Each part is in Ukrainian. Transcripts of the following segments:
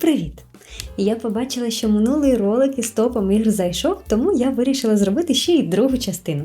Привіт! Я побачила, що минулий ролик із топом ігр зайшов, тому я вирішила зробити ще й другу частину.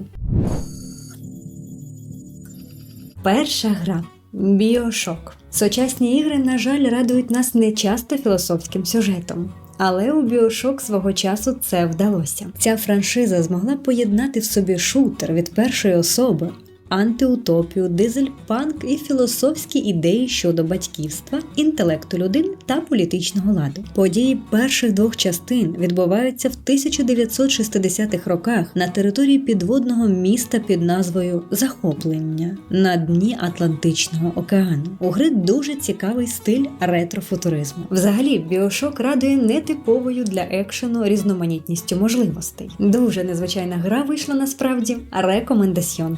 Перша гра Біошок. Сучасні ігри, на жаль, радують нас не часто філософським сюжетом. Але у Біошок свого часу це вдалося. Ця франшиза змогла поєднати в собі шутер від першої особи, антиутопію, дизель-панк і філософські ідеї щодо батьківства, інтелекту людини та політичного ладу. Події перших двох частин відбуваються в 1960-х роках на території підводного міста під назвою Захоплення на дні Атлантичного океану. У гри дуже цікавий стиль ретрофутуризму. Взагалі, Біошок радує нетиповою для екшену різноманітністю можливостей. Дуже незвичайна гра вийшла насправді. Рекомендаціон.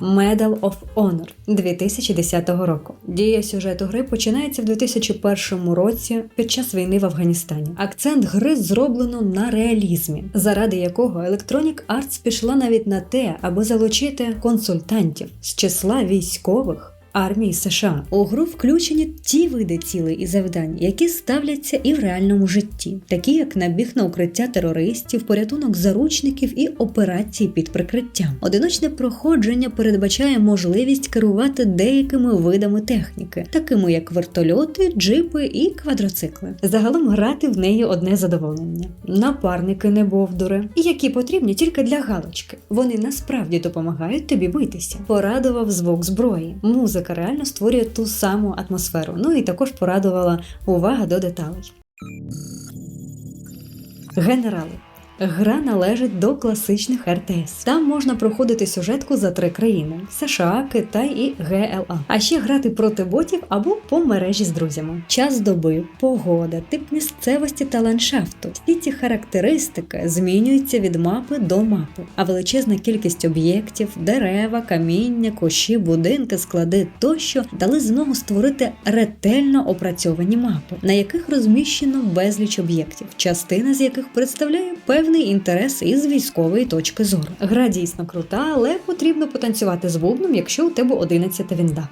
Medal of Honor 2010 року. Дія сюжету гри починається в 2001 році під час війни в Афганістані. Акцент гри зроблено на реалізмі, заради якого Electronic Arts пішла навіть на те, аби залучити консультантів з числа військових. Армії США у гру включені ті види цілей і завдань, які ставляться і в реальному житті, такі як набіг на укриття терористів, порятунок заручників і операції під прикриттям. Одиночне проходження передбачає можливість керувати деякими видами техніки, такими як вертольоти, джипи і квадроцикли. Загалом грати в неї одне задоволення. Напарники не бовдури, які потрібні тільки для галочки. Вони насправді допомагають тобі битися. Порадував звук зброї, музика реально створює ту саму атмосферу. Ну і також порадувала увага до деталей. Генерали. Гра належить до класичних РТС. Там можна проходити сюжетку за три країни: США, Китай і ГЛА. А ще грати проти ботів або по мережі з друзями. Час доби, погода, тип місцевості та ландшафту. Всі ці характеристики змінюються від мапи до мапи, а величезна кількість об'єктів, дерева, каміння, кущі, будинки, склади тощо дали змогу створити ретельно опрацьовані мапи, на яких розміщено безліч об'єктів, частина з яких представляє певний інтерес із військової точки зору. Гра дійсно крута, але потрібно потанцювати з бубном, якщо у тебе 11 вінда.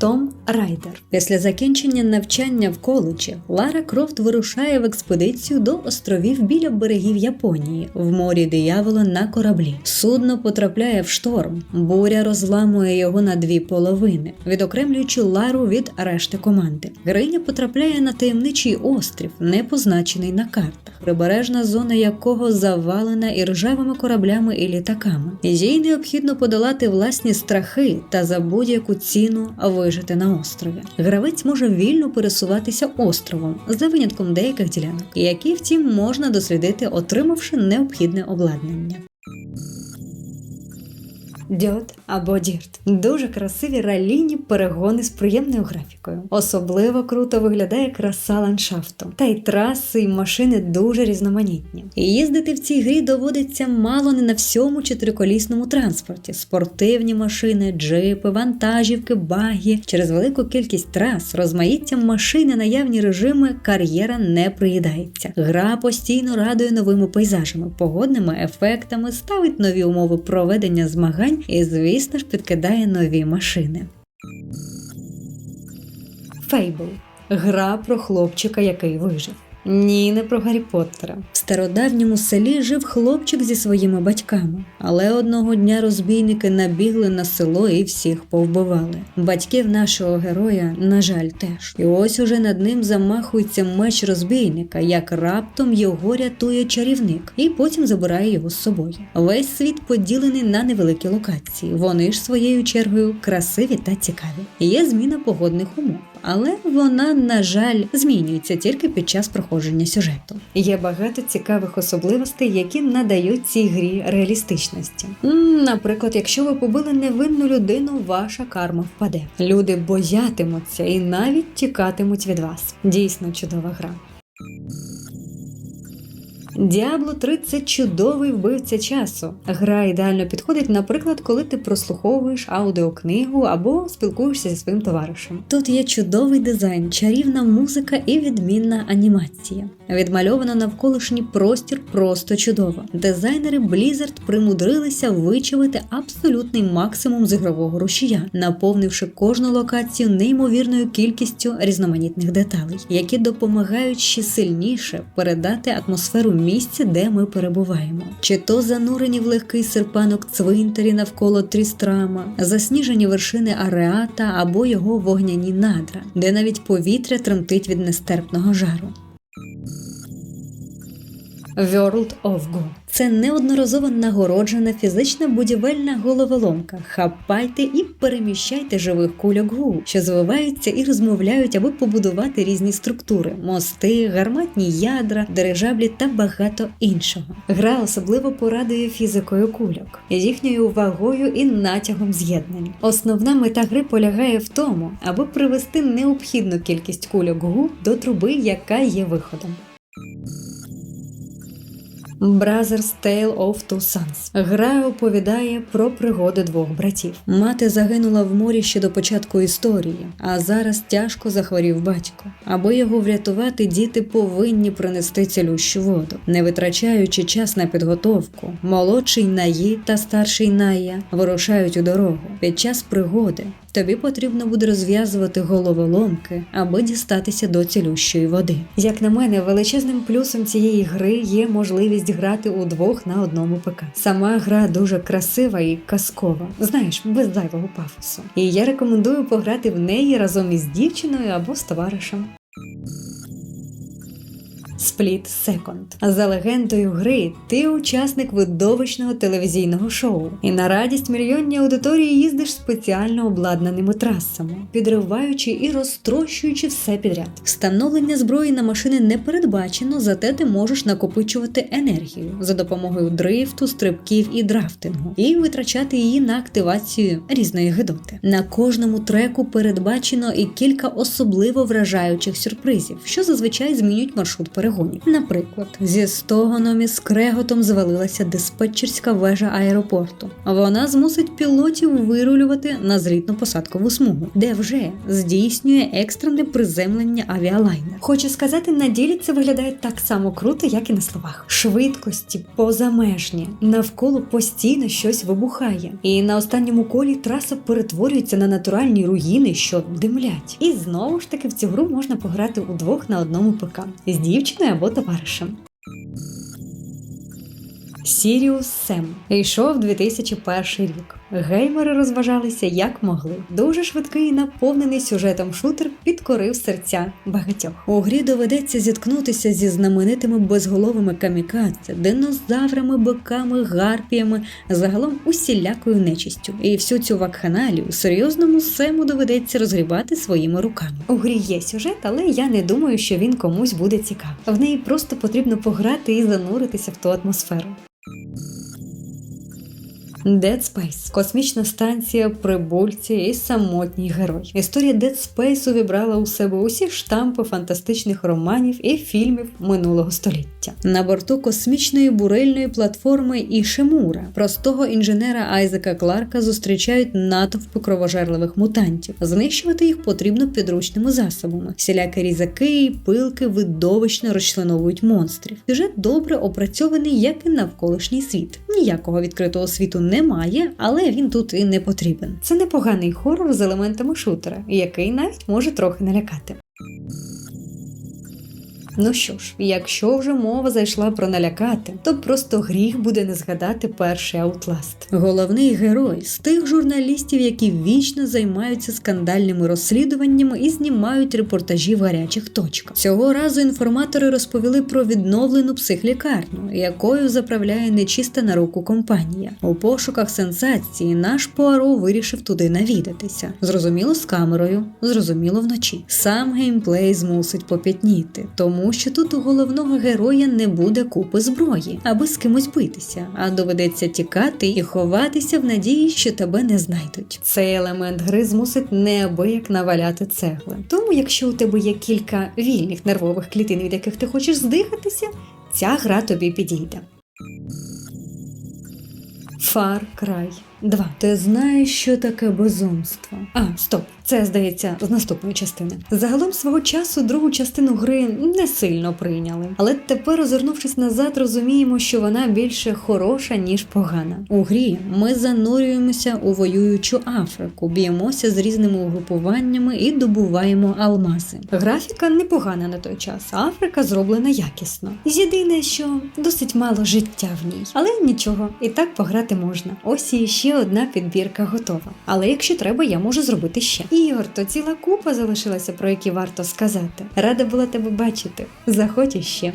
Том Райдер. Після закінчення навчання в коледжі Лара Крофт вирушає в експедицію до островів біля берегів Японії в морі диявола на кораблі. Судно потрапляє в шторм. Буря розламує його на дві половини, відокремлюючи Лару від решти команди. Героїня потрапляє на таємничий острів, не позначений на картах, прибережна зона якого завалена і ржавими кораблями і літаками. Їй необхідно подолати власні страхи та за будь-яку ціну вижити на острові. Гравець може вільно пересуватися островом за винятком деяких ділянок, які втім можна дослідити, отримавши необхідне обладнання. Дьот або Дірт дуже красиві ралійні перегони з приємною графікою. Особливо круто виглядає краса ландшафту. Та й траси і машини дуже різноманітні. Їздити в цій грі доводиться мало не на всьому чотириколісному транспорті: спортивні машини, джипи, вантажівки, баги. Через велику кількість трас, розмаїттям машини, наявні режими, кар'єра не приїдається. Гра постійно радує новими пейзажами, погодними ефектами, ставить нові умови проведення змагань і, звісно ж, підкидає нові машини. Фейбл гра про хлопчика, який вижив. Ні, не про Гаррі Поттера. В стародавньому селі жив хлопчик зі своїми батьками, але одного дня розбійники набігли на село і всіх повбивали. Батьків нашого героя, на жаль, теж. І ось уже над ним замахується меч розбійника, як раптом його рятує чарівник, і потім забирає його з собою. Весь світ поділений на невеликі локації. Вони ж своєю чергою красиві та цікаві. Є зміна погодних умов але вона, на жаль, змінюється тільки під час проходження сюжету. Є багато цікавих особливостей, які надають цій грі реалістичності. Наприклад, якщо ви побили невинну людину, ваша карма впаде. Люди боятимуться і навіть тікатимуть від вас. Дійсно чудова гра. Diablo 3 – це чудовий вбивця часу. Гра ідеально підходить, наприклад, коли ти прослуховуєш аудіокнигу або спілкуєшся зі своїм товаришем. Тут є чудовий дизайн, чарівна музика і відмінна анімація. Відмальовано навколишній простір просто чудово. Дизайнери Blizzard примудрилися вичавити абсолютний максимум з ігрового рушія, наповнивши кожну локацію неймовірною кількістю різноманітних деталей, які допомагають ще сильніше передати атмосферу місця, де ми перебуваємо. Чи то занурені в легкий серпанок цвинтарі навколо Трістрама, засніжені вершини Ареата або його вогняні надра, де навіть повітря тремтить від нестерпного жару. World of Go. Це неодноразово нагороджена фізична будівельна головоломка. Хапайте і переміщайте живих кульок гу, що звиваються і розмовляють, аби побудувати різні структури: мости, гарматні ядра, дирижаблі та багато іншого. Гра особливо порадує фізикою кульок, їхньою вагою і натягом з'єднань. Основна мета гри полягає в тому, аби привести необхідну кількість кульок гу до труби, яка є виходом. Brothers Tale of Two Sons. Гра оповідає про пригоди двох братів. Мати загинула в морі ще до початку історії, а зараз тяжко захворів батько. Аби його врятувати, діти повинні принести цілющу воду, не витрачаючи час на підготовку. Молодший Наї та старший Ная вирушають у дорогу під час пригоди. Тобі потрібно буде розв'язувати головоломки, аби дістатися до цілющої води. Як на мене, величезним плюсом цієї гри є можливість грати удвох на одному ПК. Сама гра дуже красива і казкова, знаєш, без зайвого пафосу. І я рекомендую пограти в неї разом із дівчиною або з товаришем. Split Second. За легендою гри, ти учасник видовищного телевізійного шоу, і на радість мільйонній аудиторії їздиш спеціально обладнаними трасами, підриваючи і розтрощуючи все підряд. Встановлення зброї на машини не передбачено, зате ти можеш накопичувати енергію за допомогою дрифту, стрибків і драфтингу, і витрачати її на активацію різної гидоти. На кожному треку передбачено і кілька особливо вражаючих сюрпризів, що зазвичай змінюють маршрут перегонів. Наприклад, зі стогоном і скреготом звалилася диспетчерська вежа аеропорту. Вона змусить пілотів вирулювати на злітно-посадкову смугу, де вже здійснює екстрене приземлення авіалайнер. Хочу сказати, на ділі це виглядає так само круто, як і на словах. Швидкості позамежні, навколо постійно щось вибухає. І на останньому колі траса перетворюється на натуральні руїни, що димлять. І знову ж таки в цю гру можна пограти удвох на одному ПК з дівчиною або товаришем. Сіріус Сем йшов 2001 рік. Геймери розважалися як могли. Дуже швидкий наповнений сюжетом шутер підкорив серця багатьох. У грі доведеться зіткнутися зі знаменитими безголовими камікадзе, динозаврами, биками, гарпіями, загалом усілякою нечистю. І всю цю вакханалію серйозному сему доведеться розгрібати своїми руками. У грі є сюжет, але я не думаю, що він комусь буде цікавий. В неї просто потрібно пограти і зануритися в ту атмосферу. Dead Space – космічна станція, прибульці і самотній герой. Історія Dead Space увібрала у себе усі штампи фантастичних романів і фільмів минулого століття. На борту космічної бурильної платформи Ішимура простого інженера Айзека Кларка зустрічають натовпи кровожерливих мутантів. Знищувати їх потрібно підручними засобами. Всілякі різаки пилки видовищно розчленовують монстрів. Сюжет добре опрацьований, як і навколишній світ. Ніякого відкритого світу немає, але він тут і не потрібен. Це непоганий хорор з елементами шутера, який навіть може трохи налякати. Ну що ж, якщо вже мова зайшла про налякати, то просто гріх буде не згадати перший Outlast. Головний герой з тих журналістів, які вічно займаються скандальними розслідуваннями і знімають репортажі в гарячих точках. Цього разу інформатори розповіли про відновлену психлікарню, якою заправляє нечиста на руку компанія. У пошуках сенсації наш Пуаро вирішив туди навідатися. Зрозуміло з камерою, зрозуміло вночі. Сам геймплей змусить попітніти, тому що тут у головного героя не буде купи зброї, аби з кимось битися, а доведеться тікати і ховатися в надії, що тебе не знайдуть. Цей елемент гри змусить неабияк наваляти цегли. Тому, якщо у тебе є кілька вільних нервових клітин, від яких ти хочеш здихатися, Ця гра тобі підійде. Far Cry 2. Ти знаєш, що таке безумство? А, стоп, це здається з наступної частини. Загалом свого часу другу частину гри не сильно прийняли, але тепер, озирнувшись назад, розуміємо, що вона більше хороша ніж погана. У грі ми занурюємося у воюючу Африку, б'ємося з різними угрупуваннями і добуваємо алмази. Графіка непогана на той час. Африка зроблена якісно. Єдине, що досить мало життя в ній, але нічого, і так пограти можна. Ось і ще одна підбірка готова. Але якщо треба, я можу зробити ще. Ігор, то ціла купа залишилася, про які варто сказати. Рада була тебе бачити. Заходь іще.